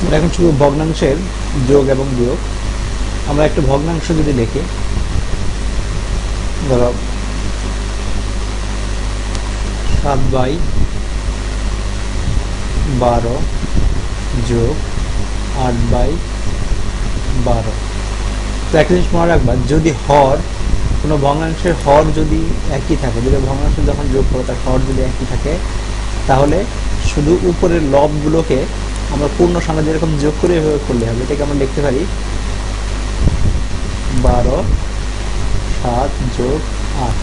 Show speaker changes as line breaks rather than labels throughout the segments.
আমরা এখন শুধু ভগ্নাংশের যোগ এবং বিয়োগ। আমরা একটা ভগ্নাংশ যদি দেখি, ধরো সাত বাই বারো যোগ আট বাই বারো। তো একটা জিনিস মনে রাখবা, যদি হর, কোনো ভগ্নাংশের হর যদি একই থাকে, যদি ভগ্নাংশ যখন যোগ করো, তার হর যদি একই থাকে, তাহলে শুধু উপরের লবগুলোকে আমরা পূর্ণ সংখ্যা যেরকম যোগ করে এভাবে করলে হবে, এটাকে আমরা লিখতে পারি বারো সাত যোগ আট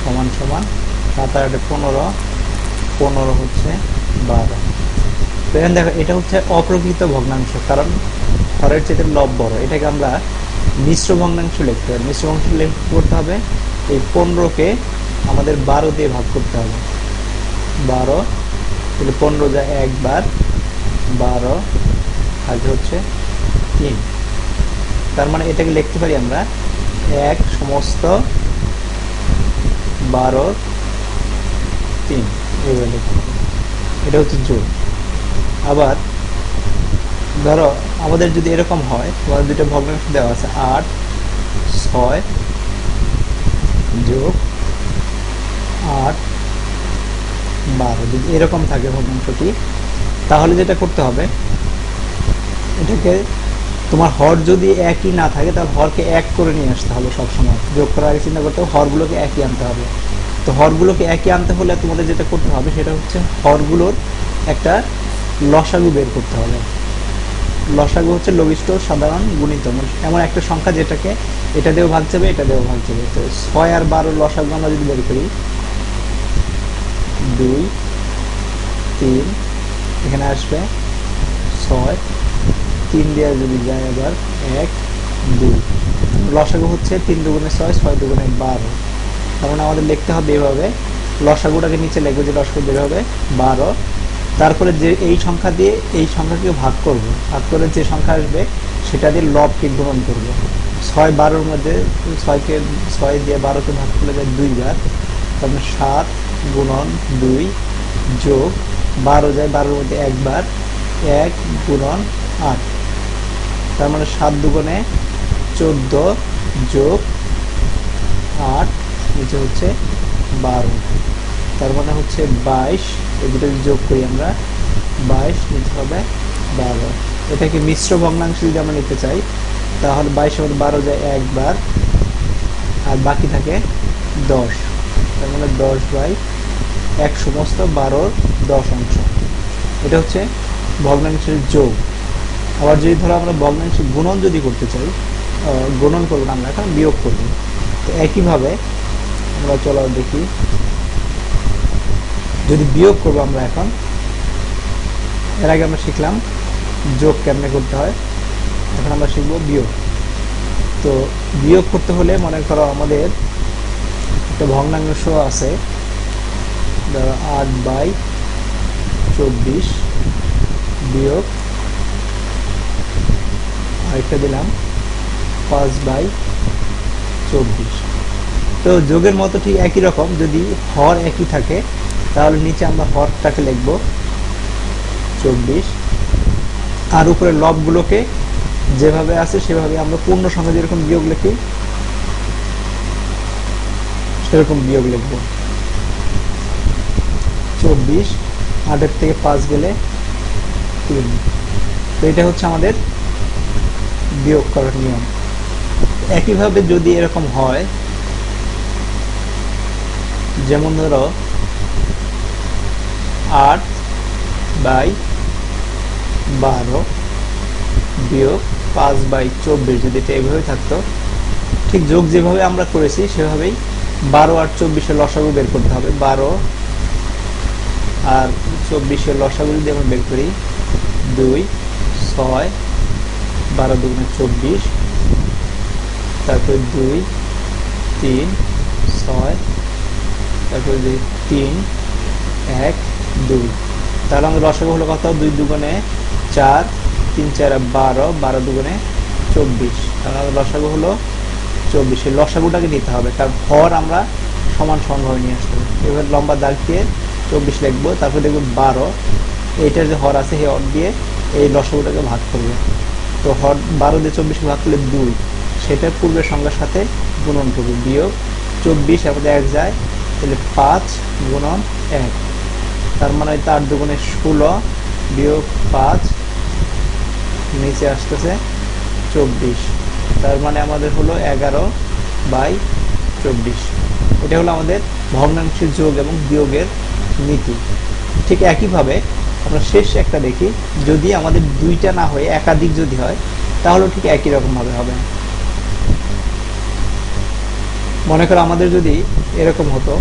সমান সমান সাত আটে পনেরো পনেরো হচ্ছে বারো। তো এখানে দেখো, এটা হচ্ছে অপ্রকৃত ভগ্নাংশ, কারণ হরের চেয়ে লব বড়, এটাকে আমরা মিশ্র ভগ্নাংশ লিখতে হবে। মিশ্র ভগ্নাংশ করতে হবে, এই পনেরোকে আমাদের বারো দিয়ে ভাগ করতে হবে। বারো তাহলে পনেরো যায় একবার বারো আগে হচ্ছে তিন। তার মানে এটাকে লিখতে পারি আমরা এক সমস্ত বারো, তিন। এইভাবে এটা হচ্ছে যোগ আবার ধরো আমাদের যদি এরকম হয়, তোমাদের দুটো ভগ্নাংশ দেওয়া আছে, আট, ছয় যোগ আট বারো যদি এরকম থাকে ভগ্নাংশটি, তাহলে যেটা করতে হবে, এটাকে তোমার হর যদি একই না থাকে, তাহলে হরকে এক করে নিয়ে আসতে হবে সবসময়। যোগ করার আগে চিন্তা করতে হবে, হরগুলোকে একই আনতে হবে। তো হরগুলোকে একই আনতে হলে তোমাদের যেটা করতে হবে, সেটা হচ্ছে হরগুলোর একটা লসাগু বের করতে হবে। লসাগু হচ্ছে লঘিষ্ঠ, সাধারণ, গুণিত। মানে এমন একটা সংখ্যা যেটাকে এটা দিয়েও ভাগ যাবে, এটা দিয়েও ভাগ যাবে। তো ছয় আর বারো লসাগু আমরা যদি বের করি, দুই তিন, এখানে আসবে। ছয়, তিন দেওয়া যদি যায় আবার এক, দুই। লসাগু হচ্ছে তিন দুগুণে ছয় ছয় দুগুণে বারো। মানে আমাদের লিখতে হবে এভাবে। লসাগুটাকে নিচে লিখব যে লসাগু বের হবে বারো। তারপরে যে এই সংখ্যা দিয়ে এই সংখ্যাকে ভাগ করব। ভাগ করে যে সংখ্যা আসবে, সেটা দিয়ে লবকে গুণন করব। ছয় বারোর মধ্যে ছয়কে, ছয় দিয়ে বারোকে ভাগ করলে যায় দুইবার তারপরে সাত গুণন দুই যোগ বারো যায়, বারোর মধ্যে একবার, এক, গুণন আট। তার মানে সাত দুগুণে চোদ্দ যোগ আট নিচে হচ্ছে বারো। তার মানে হচ্ছে বাইশ, এই দুটো যোগ করি আমরা, বাইশ নিতে হবে বারো। এটাকে মিশ্র ভগ্নাংশ যদি আমরা নিতে চাই, তাহলে বাইশের মধ্যে বারো যায় একবার, আর বাকি থাকে দশ। তার মানে দশ বাই এক সমস্ত বারোর দশ অংশ। এটা হচ্ছে ভগ্নাংশের যোগ। আবার যদি ধরো আমরা ভগ্নাংশের গুণন যদি করতে চাই গুণন করব না আমরা, এখন বিয়োগ করব। তো একইভাবে আমরা চলো দেখি। যদি বিয়োগ করব আমরা এখন, এর আগে আমরা শিখলাম যোগ কেমনে করতে হয়। এখন আমরা শিখব বিয়োগ। তো বিয়োগ করতে হলে মনে করো আমাদের একটা ভগ্নাংশ আছে ধরো আট বাই চব্বিশ বিয়োগ আরেকটা দিলাম, পাঁচ বাই চব্বিশ। তো যোগের মতো ঠিক একই রকম, যদি হর একই থাকে, তাহলে নিচে আমরা হরটাকে লিখব চব্বিশ। আর উপরে লবগুলোকে যেভাবে আছে, সেভাবে আমরা পূর্ণ সঙ্গে যেরকম বিয়োগ লিখি, সেরকম বিয়োগ লিখব। চব্বিশ, আটের থেকে পাঁচ গেলে তিন। তো এটা হচ্ছে আমাদের বিয়োগ করার নিয়ম। একইভাবে যদি এরকম হয়, যেমন ধরো আট বাই বারো বিয়োগ পাঁচ বাই চব্বিশ, যদি এটা এইভাবে থাকতো, ঠিক যোগ যেভাবে আমরা করেছি, সেভাবেই বারো আর চব্বিশের লসাগু বের করতে হবে। বারো আর চব্বিশের লসাগু যদি আমরা বের করি। দুই, ছয়, বারো দুগুণে চব্বিশ। তারপরে দুই, তিন, ছয়, তারপরে দুই, তিন, এক, দুই। তাহলে আমাদের লসাগু হলো কত? দুই দুগুণে চার, তিন চার বারো বারো দুগুণে চব্বিশ। তাহলে আমাদের লসাগু হলো চব্বিশ। এই লসাগুটাকে নিতে হবে। তার হর আমরা সমান সমানভাবে নিয়ে আসতে হবে। এবার লম্বা দাগ দিয়ে চব্বিশ লিখব তারপর দেখব বারো। এইটার যে হর আছে, সেই হর দিয়ে এই লসাগুটাকে ভাগ করবে। তো হর বারো দিয়ে চব্বিশকে ভাগ করলে দুই। সেটা পূর্বের সংখ্যার সাথে গুণন করবে। বিয়োগ চব্বিশ এরপরে এক যায়, তাহলে পাঁচ গুণন এক। তার মানে তার দুগুণে ষোলো, বিয়োগ পাঁচ, নিচে আসতেছে চব্বিশ। তার মানে আমাদের হলো এগারো বাই চব্বিশ। এটা হলো আমাদের ভগ্নাংশের যোগ এবং বিয়োগের নীতি ঠিক একইভাবে আমরা শেষ একটা দেখি, যদি আমাদের দুইটা না হয়ে, একাধিক যদি হয়, তাহলে ঠিক একই রকম ভাবে হবে। মনে করো আমাদের যদি এরকম হতো,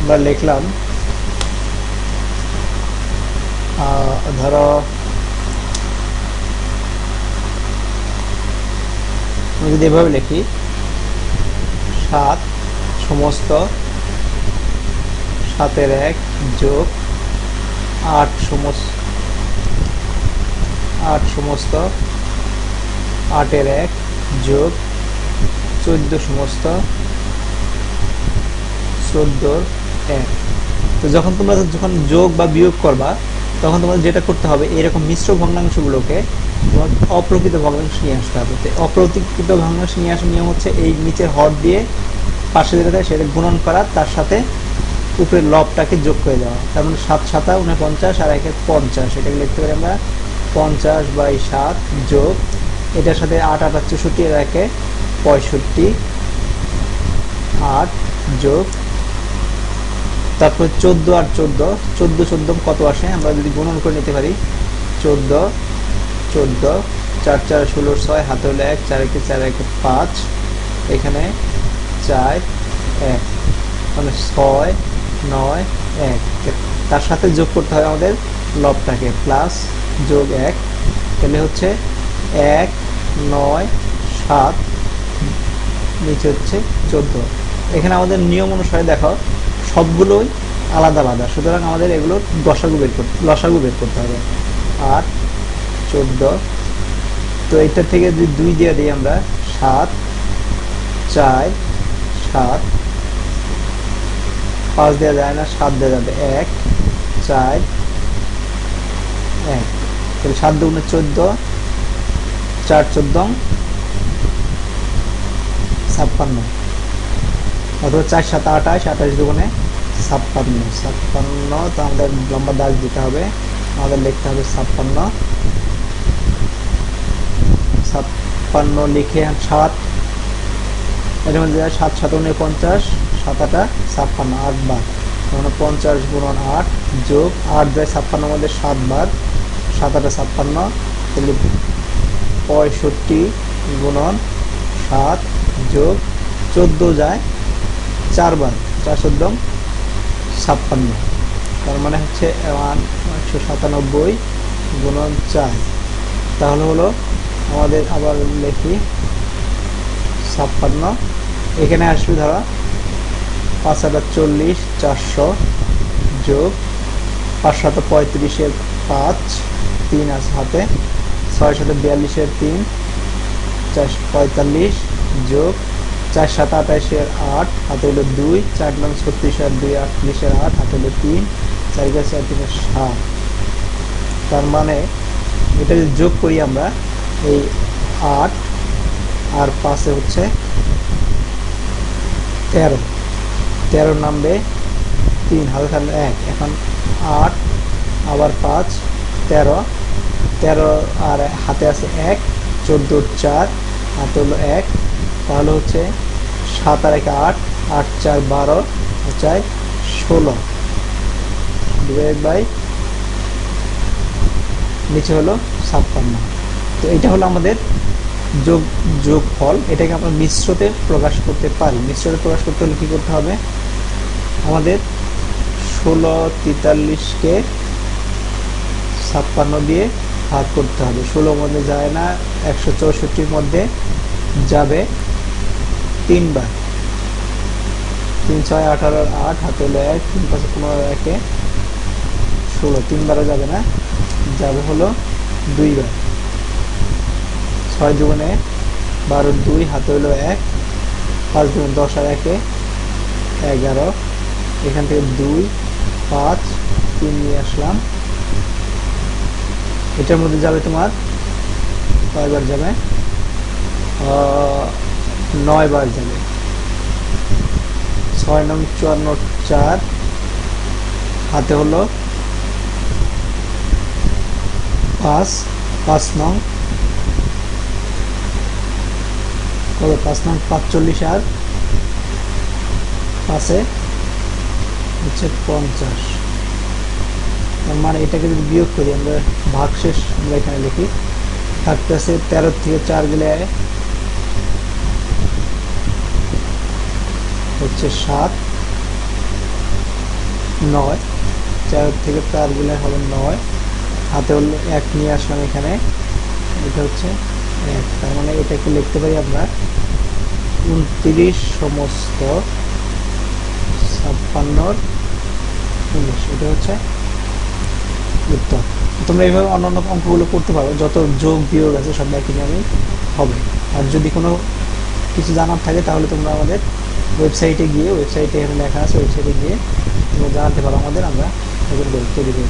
আমরা লিখলাম ধরো, আমি যদি এভাবে লিখি, সাত সমস্ত সাতের এক যোগ আট সমস্ত আট সমস্ত, আটের এক যোগ চোদ্দ সমস্ত চোদ্দোর এক। তো যখন তোমরা যখন যোগ বা বিয়োগ করবা, তখন তোমাদের যেটা করতে হবে, এরকম মিশ্র ভগ্নাংশগুলোকে তোমার অপ্রকৃত ভগ্নাংশ নিয়ে আসতে হবে। তো অপ্রকৃত ভগ্নাংশ নিয়ে আসার নিয়ম হচ্ছে এই নিচের হর দিয়ে পাশে যেটা থাকে সেটা গুণন করা, তার সাথে উপরের লবটাকে যোগ করে দেওয়া। তার মানে সাত সাতা উনপঞ্চাশ আর একে পঞ্চাশ। এটাকে লিখতে পারি আমরা পঞ্চাশ বাই সাত যোগ, এটার সাথে আট আট চৌষট্টি আর একে পঁয়ষট্টি, আট যোগ। তারপর চোদ্দ আর চোদ্দ চোদ্দ চোদ্দ কত আসে? আমরা যদি গুণন করে নিতে পারি, চোদ্দ চোদ্দ, চার চার, ষোলো, ছয় হাতে হলো এক, চার একে চার, একে পাঁচ, এখানে চার, এক মানে ছয় নয়, এক। তার সাথে যোগ করতে হবে আমাদের লবটাকে প্লাস যোগ এক। তাহলে হচ্ছে এক, নয়, সাত, নিচে হচ্ছে চোদ্দ। এখানে আমাদের নিয়ম অনুসারে দেখো, সবগুলোই আলাদা আলাদা। সুতরাং আমাদের এগুলো দশাগু বের করতে, লসাগু বের করতে হবে। আট, চোদ্দ। তো এটা থেকে যদি দুই দিয়ে দিই আমরা, সাত, চার, সাত পাঁচ দেওয়া যায় না, সাত দেওয়া যাবে এক, চার, এক। তাহলে সাত দুগুণে চোদ্দ, চার চোদ্দ, ছাপ্পান্ন। অথবা চার সাত আঠাশ আঠাশ দুগুণে ছাপ্পান্ন। ছাপ্পান্ন, তো আমাদের লম্বা দাগ দিতে হবে। আমাদের লিখতে হবে ছাপ্পান্ন। ছাপ্পান্ন লিখে সাত। এর মধ্যে সাত সাত পঞ্চাশ সাত আটা ছাপ্পান্ন, আট বার মানে পঞ্চাশ গুণন আট যোগ আট যায় ছাপ্পান্ন মধ্যে সাত বার সাত আটা ছাপ্পান্ন, তাহলে পঁয়ষট্টি গুণন সাত যোগ চোদ্দ যায় চারবার চার চোদ্দ ছাপ্পান্ন। তার মানে হচ্ছে একশো সাতানব্বই গুণন চার। তাহলে হলো আমাদের আবার লেখি ছাপ্পান্ন। এখানে আসবে ধরা পাঁচ হাজার চল্লিশ, চারশো যোগ পাঁচ শত পঁয়ত্রিশের পাঁচ, তিন আছে হাতে ছয় শত বিয়াল্লিশের তিন চার পঁয়তাল্লিশ যোগ চার সাত আঠাশের আট, হাতে হলো দুই, চার নং ছত্রিশের দুই আটত্রিশের আট, হাতে হলো তিন, চার গাছ চার তিনের সাত তার মানে এটা যদি যোগ করি আমরা, এই আট আর পাশে হচ্ছে তেরো। তেরো নামবে, তিন, হাতে থাকলে এক, এখন আট, আবার পাঁচ, তেরো তেরো আর হাতে আছে এক, চোদ্দ, চার, হাতে হলো এক, তাহলে হচ্ছে সাত আর এক আট আট, চার, বারো, চার, ষোলো। বাই নিচে হলো ছাপ্পান্ন। তো এটা হলো আমাদের যোগ যোগ ফল, এটাকে আমরা মিশ্রতে প্রকাশ করতে পারি। মিশ্রতে প্রকাশ করতে হলে কি করতে হবে? আমাদের ষোলো তেতাল্লিশকে ছাপ্পান্ন দিয়ে ভাগ করতে হবে। ষোলোর মধ্যে যায় না, একশো চৌষট্টির মধ্যে যাবে তিনবার। তিন ছয় আঠারো আট, হাতে হলো এক, তিন পাঁচ পনেরো একে ষোলো। তিনবারও যাবে না, যাবে হলো দুইবার। ছয় দুগুণে বারো দুই, হাতে হলো এক, পাঁচ দুগুণ দশ আর একে এগারো। এখান থেকে দুই, পাঁচ, তিন নিয়ে আসলাম। এটার মধ্যে যাবে তোমার কয়বার যাবে? নয় বার যাবে। ছয় নং চুয়ান্ন চার, হাতে হলো পাঁচ পাঁচ নং কত পাঁচ নং পাঁচচল্লিশ আর পাশে হচ্ছে পঞ্চাশ। তার মানে এটাকে যদি বিয়োগ করি, আমরা ভাগশেষ আমরা এখানে লিখি, থাকতেছে তেরো থেকে চার গেলে হচ্ছে সাত, নয়। চার থেকে চার গেলে হবে নয়। হাতে হলো এক নিয়ে আসলাম এখানে, এটা হচ্ছে তার মানে এটাকে লিখতে পারি আমরা। উনত্রিশ সমস্ত ছাপ্পান্নর উনিশ, এটা হচ্ছে উত্তর। তোমরা এইভাবে অন্যান্য অঙ্কগুলো করতে পারো, যত যোগ বিয়োগ আছে সব একই নিয়মেই হবে। আর যদি কোনো কিছু জানার থাকে, তাহলে তোমরা আমাদের ওয়েবসাইটে গিয়ে ওয়েবসাইটে এখানে লেখা আছে ওয়েবসাইটে গিয়ে তোমরা জানাতে পারো আমাদের, আমরা তৈরি করে